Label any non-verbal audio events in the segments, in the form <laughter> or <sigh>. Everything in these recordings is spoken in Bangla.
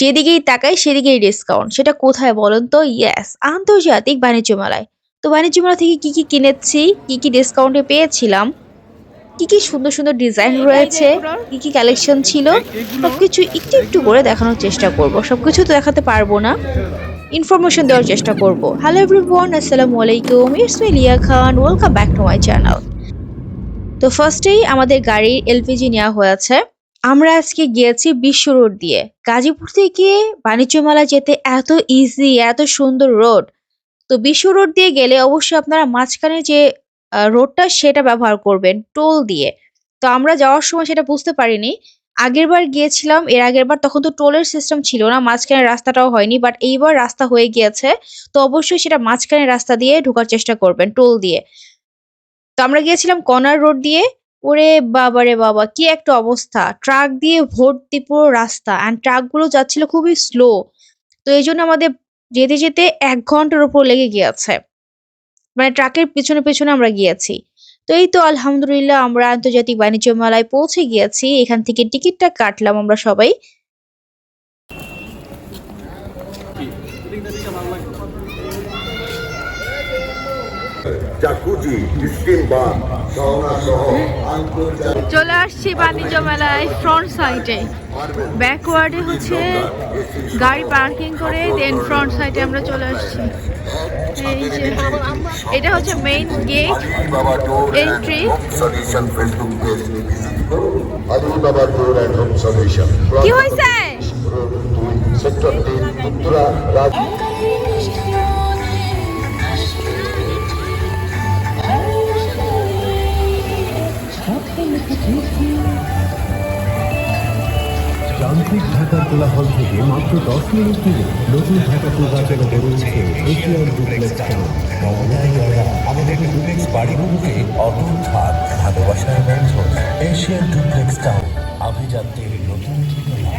যেদিকেই তাকাই, সেদিকেই ডিসকাউন্ট সেটা কোথায় বলুন তো? ইয়েস আন্তর্জাতিক বাণিজ্য মেলায়। তো বাণিজ্য মেলা থেকে কি কি কিনেছি? কি কি ডিসকাউন্টে পেয়েছিলাম? কি কি সুন্দর সুন্দর ডিজাইন রয়েছে? কি কি কালেকশন ছিল? সবকিছু একটু একটু করে দেখানোর চেষ্টা করব। সবকিছু তো দেখাতে পারব না। ইনফরমেশন দেওয়ার চেষ্টা করব। হ্যালো এভরিওয়ান আসসালামু আলাইকুম। It's me Lia Khan welcome back to my channel তো ফার্স্টেই আমাদের গাড়ির এলপিজি নেওয়া হয়েছে। আমরা আজকে গিয়েছি বিশ্ব রোড দিয়ে। গাজীপুর থেকে বাণিজ্য মেলা যেতে এত ইজি এত সুন্দর রোড তো বিশ্ব রোড দিয়ে গেলে অবশ্যই আপনারা মাঝখানে যে রোডটা সেটা ব্যবহার করবেন, টোল দিয়ে। তো আমরা যাওয়ার সময় সেটা বুঝতে পারিনি। আগের বার গিয়েছিলাম, এর আগের বার তখন তো টোলের সিস্টেম ছিল না মাঝখানে রাস্তাটাও হয়নি বাট এইবার রাস্তা হয়ে গিয়েছে। তো অবশ্যই সেটা মাঝখানে রাস্তা দিয়ে ঢোকার চেষ্টা করবেন, টোল দিয়ে। তো আমরা গিয়েছিলাম কর্নার রোড দিয়ে। ওরে বাবারে বাবা, কি একটা অবস্থা। ট্রাক দিয়ে ভর্তি পুরো রাস্তা অ্যান্ড ট্রাকগুলো যাচ্ছিল খুবই স্লো তো এই জন্য আমাদের যেতে যেতে এক ঘণ্টার উপর লেগে গিয়েছে। মানে ট্রাকের পেছনে পেছনে আমরা গিয়েছি। তো এই তো আলহামদুলিল্লাহ আমরা আন্তর্জাতিক বাণিজ্য মেলায় পৌঁছে গিয়েছি। এখান থেকে টিকিটটা কাটলাম আমরা সবাই। চলে আসছি বাণিজ্য মেলায় ফ্রন্ট সাইডে ব্যাকওয়ার্ডে হচ্ছে গাড়ি পার্কিং করে দেন ফ্রন্ট সাইডে আমরা চলে আসছি। এই যে এটা হচ্ছে মেইন গেট এন্ট্রি কি হয়েছে? সেক্টর তিন উত্তরা যান্ত্রিক ঢাকার কোলাহল থেকে মাত্র দশ মিনিট দূরে নতুন ঢাকা পূর্বাচলে গড়ে উঠছে এশিয়ান ডুপ্লেক্স আমাদের ডুপ্লেক্স বাড়িগুলোকে অটল ছাদ ভালোবাসার ব্যঞ্জন এশিয়ান ডুপ্লেক্স টাউন আভিজাত্যের নতুন ঠিকানা।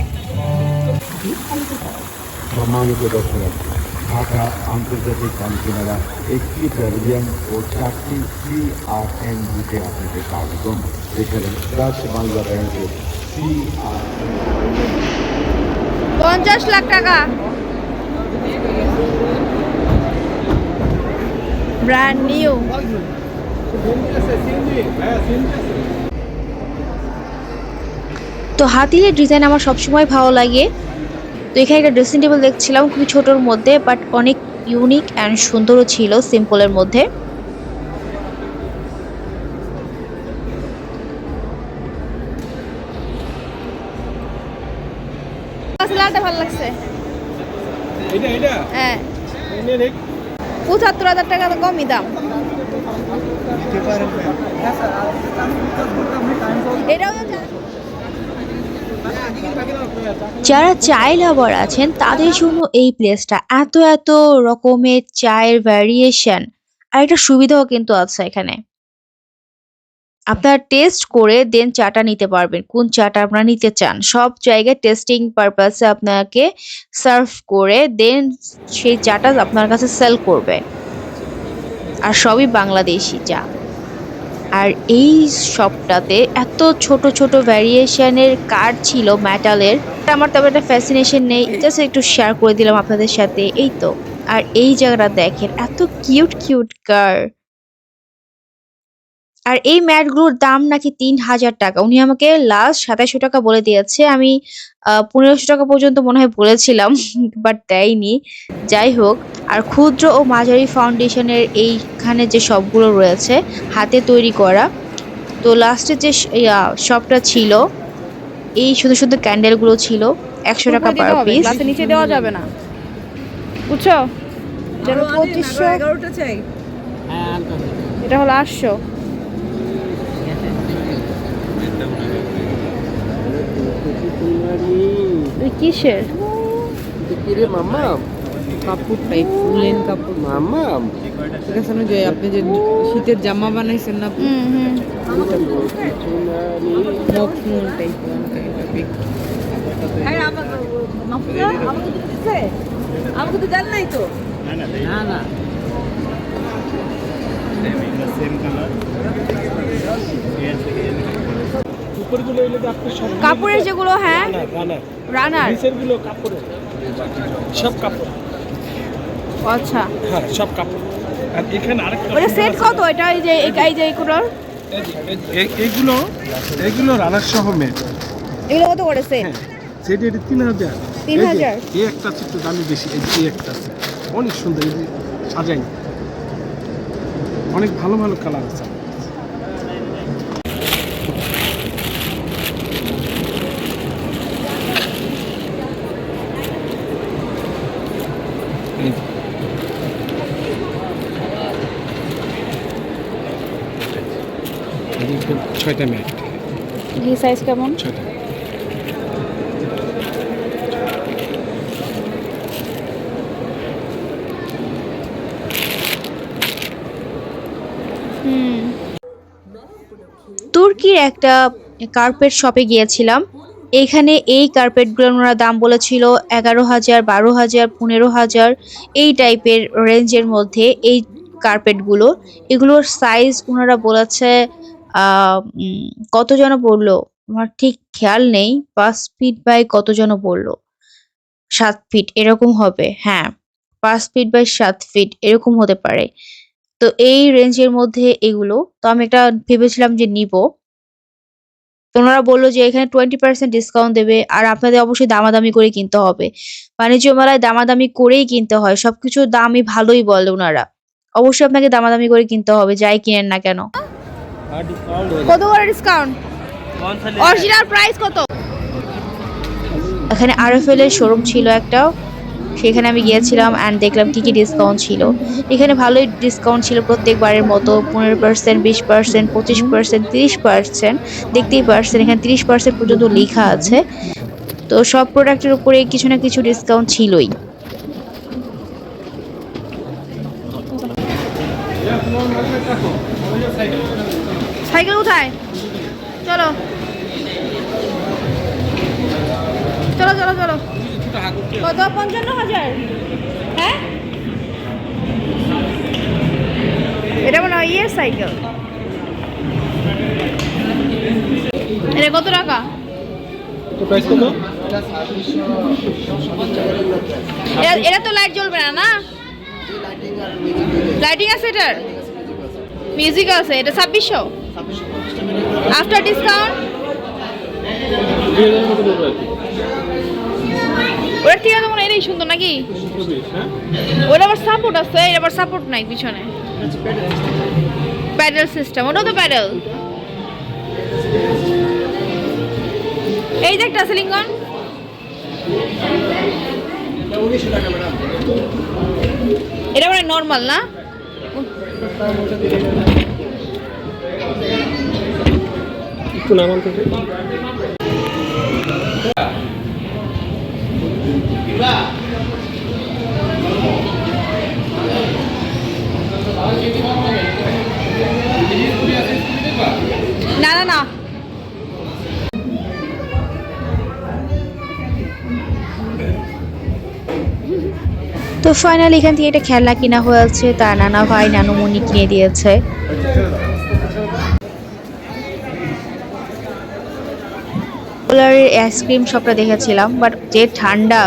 সম্মানিত দর্শনার্থী ঢাকা আন্তর্জাতিক কেনারা একটি প্যাভিলিয়ন ও চারটি ফ্রি আর এন বুকে আপনাদের স্বাগতম। এখানে রাজ বাংলা ব্যাংকের আর পঞ্চাশ লাখ টাকা। ব্র্যান্ড নিউ তো হাতিলের ডিজাইন আমার সবসময় ভালো লাগে। তো এখানে একটা ড্রেসিং টেবিল দেখছিলাম, খুবই ছোটোর মধ্যে বাট অনেক ইউনিক অ্যান্ড সুন্দরও ছিল সিম্পলের মধ্যে। লালটা ভালো লাগছে? এটা এটা হ্যাঁ। পঁচাত্তর হাজার টাকা তো কমই দাম। এটাও যারা চায় লাভার আছেন তাদের জন্য এই প্লেসটা এত এত রকমের চায়ের ভ্যারিয়েশন আর একটা সুবিধাও কিন্তু আছে এখানে। আপনারা টেস্ট করে দেন চাটা নিতে পারবেন। কোন চাটা আপনারা নিতে চান? সব জায়গায় টেস্টিং পারপাসে আপনাকে সার্ভ করে দেন সেই চাটা আপনার কাছে সেল করবে। আর সবই বাংলাদেশি চা। আর এই শপটাতে এত ছোট ছোট ভ্যারিয়েশনের কার্ড ছিল মেটালের আমার তেমন একটা ফ্যাসিনেশন নেই। জাস্ট একটু শেয়ার করে দিলাম আপনাদের সাথে। এই তো। আর এই জায়গাটা দেখেন, এত কিউট কিউট কার আর এই ম্যাটগুলোর দাম নাকি তিন হাজার টাকা। উনি আমাকে লাস্ট সাতাশশো টাকা বলে দিয়েছে। আমি পনেরোশো টাকা পর্যন্ত মনে হয় বলেছিলাম <laughs> বাট দেয়নি। যাই হোক আর ক্ষুদ্র ও মাঝারি ফাউন্ডেশনের এইখানে যে সবগুলো রয়েছে হাতে তৈরি করা তো লাস্টে যে শপটা ছিল এই সুন্দর সুন্দর ক্যান্ডেলগুলো ছিল একশো টাকা পার পিস নিচে দেওয়া যাবে না। বুঝছ? পঁচিশশো এটা হলো আটশো। কিসের? কিরে মামা কাপড় টাইপ উলেন কাপড়। মামা ঠিক আছে না যে আপনি যে শীতের জামা বানাইছেন না হুম হুম। মখমল টাইপ না না কাপড়গুলো এগুলো যে আপনি সব কাপড়ের যেগুলো হ্যাঁ। রানার রানার। রানার। নিচেরগুলো কাপড়ের সব কাপড়। আচ্ছা। হ্যাঁ সব কাপড়। আর এখানে আরেকটা ওটা সেট কত? এটা এই যে এই- যে এগুলোর এই- এইগুলো এইগুলো রানার সহ মেয়ে এগুলো কত করে সেট? হ্যাঁ সেটা এটা তিন হাজার। তিন এই হাজার? এই একটা আছে দামি বেশি এই একটা অনেক সুন্দর এই সাজাই। অনেক ভালো ভালো কালার আছে। ছয়টা মেয়ে এই সাইজ কেমন? ছয়টা। তুর্কির একটা কার্পেট শপে গিয়েছিলাম। এখানে এই কার্পেটগুলোর ওনারা দাম বলেছিল এগারো হাজার বারো হাজার পনেরো হাজার এই টাইপের রেঞ্জের মধ্যে এই কার্পেটগুলো এগুলোর সাইজ ওনারা বলেছে কত যেন পড়ল? আমার ঠিক খেয়াল নেই। পাঁচ ফিট বাই কত যেন বলল সাত ফিট এরকম হবে। হ্যাঁ পাঁচ ফিট বাই সাত ফিট এরকম হতে পারে। তো এই রেঞ্জের মধ্যে এগুলো, তো আমি একটা ভেবেছিলাম যে নিব। তো ওনারা বলল যে এখানে টোয়েন্টি পার্সেন্ট ডিসকাউন্ট দেবে, আর আপনাদের অবশ্যই দামাদামি করে কিনতে হবে। বাণিজ্য মেলায় দামাদামি করেই কিনতে হয়, সবকিছুর দামই ভালোই বলে ওনারা। অবশ্যই আপনাকে দামাদামি করে কিনতে হবে, যাই কিনেন না কেন। কত করে ডিসকাউন্ট অরিজিনাল প্রাইস কত? এখানে আরএফএল এর শোরুম ছিল একটা। সেখানে আমি গিয়েছিলাম অ্যান্ড দেখলাম কি কি ডিসকাউন্ট ছিল। এখানে ভালোই ডিসকাউন্ট ছিল প্রত্যেকবারের মতো। পনেরো পার্সেন্ট বিশ পার্সেন্ট পঁচিশ পার্সেন্ট তিরিশ পার্সেন্ট দেখতেই পারছেন, এখানে তিরিশ পার্সেন্ট পর্যন্ত লেখা আছে। তো সব প্রোডাক্টের উপরে কিছু না কিছু ডিসকাউন্ট ছিলই। সাইকেল কোথায় চলো। চলো চলো চলো। কত? পঞ্চান্ন হাজার। হ্যাঁ? এটা মনে হয় ইয়ের সাইকেল। এটা কত টাকা? এটা তো লাইট জ্বলবে না না? লাইটিং আছে এটার? মিউজিক আছে এটা ছাব্বিশশো? আফটার ডিসকাউন্ট দুই হাজার মতো দেবো আর কি ওটার থেকে তো মনে এটাই সুন্দর নাকি? ওটা আবার সাপোর্ট আছে এটা আবার সাপোর্ট নাই পিছনে। প্যাডেল সিস্টেম ওটাও তো প্যাডেল এই যে একটা আছে লিঙ্গন এটা মানে নর্মাল না? তো না না না। তো ফাইনালি এখান থেকে এটা খেলনা কিনা হয়েছে তার নানা ভাই, নানুমণি কিনে দিয়েছে। পোলারের আইসক্রিম শপটা দেখেছিলাম বাট যে ঠান্ডা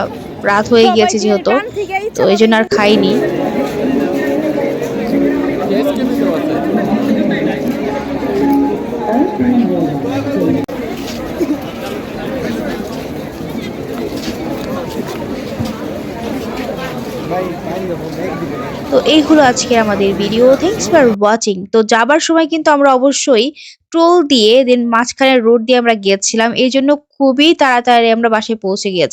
রাত হয়ে গিয়েছে যেহেতু তো এই জন্য আর খাইনি। তো এইগুলো আজকে আমাদের ভিডিও থ্যাংকস ফর ওয়াচিং তো যাবার সময় কিন্তু আমরা অবশ্যই টোল দিয়ে দেন মাঝখানে রোড দিয়ে আমরা গিয়েছিলাম। এই জন্য খুবই তাড়াতাড়ি আমরা বাসায় পৌঁছে গিয়েছি।